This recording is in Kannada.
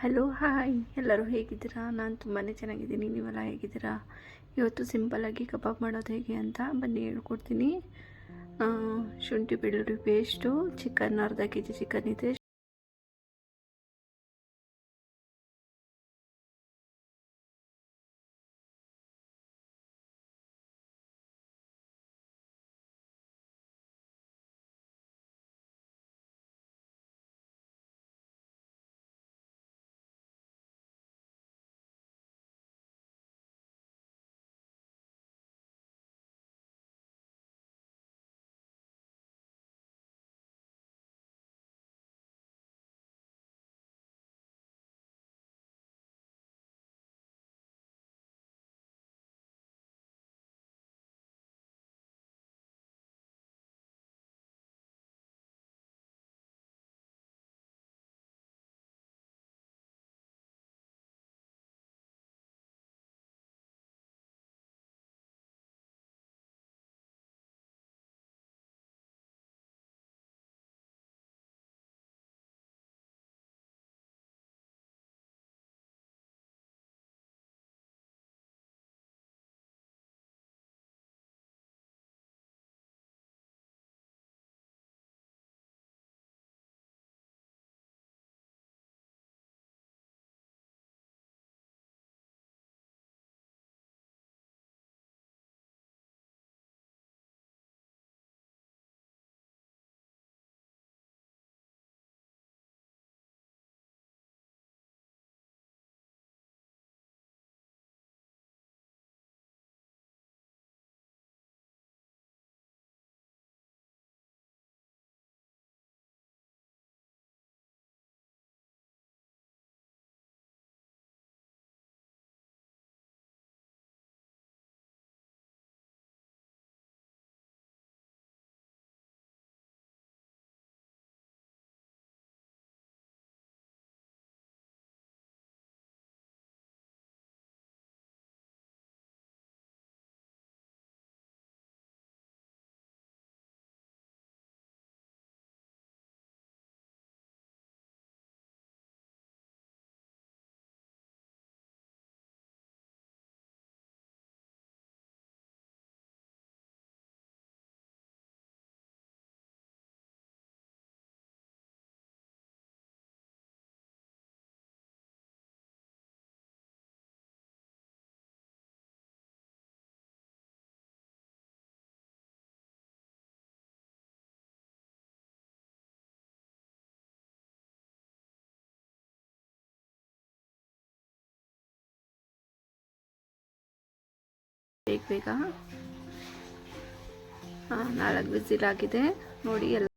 Hello, hi. ಎಲ್ಲರೂ ಹೇಗಿದ್ದೀರಾ? ನಾನು ತುಂಬಾ ಚೆನ್ನಾಗಿದ್ದೀನಿ. ನೀವೆಲ್ಲ ಹೇಗಿದ್ದೀರಾ? ಇವತ್ತು ಸಿಂಪಲ್ಲಾಗಿ ಕಬಾಬ್ ಮಾಡೋದು ಹೇಗೆ ಅಂತ ಬನ್ನಿ, ಹೇಳ್ಕೊಡ್ತೀನಿ. ಶುಂಠಿ ಬೆಳ್ಳುಳ್ಳಿ ಪೇಸ್ಟು ಚಿಕನ್ ಅರ್ಧ ಕೆ ಜಿ ಚಿಕನ್ ಇದೆ. ಬೇಗ ನಾಲ್ಕು ವಿಸಿಲ್ ಆಗಿದೆ ನೋಡಿ ಎಲ್ಲ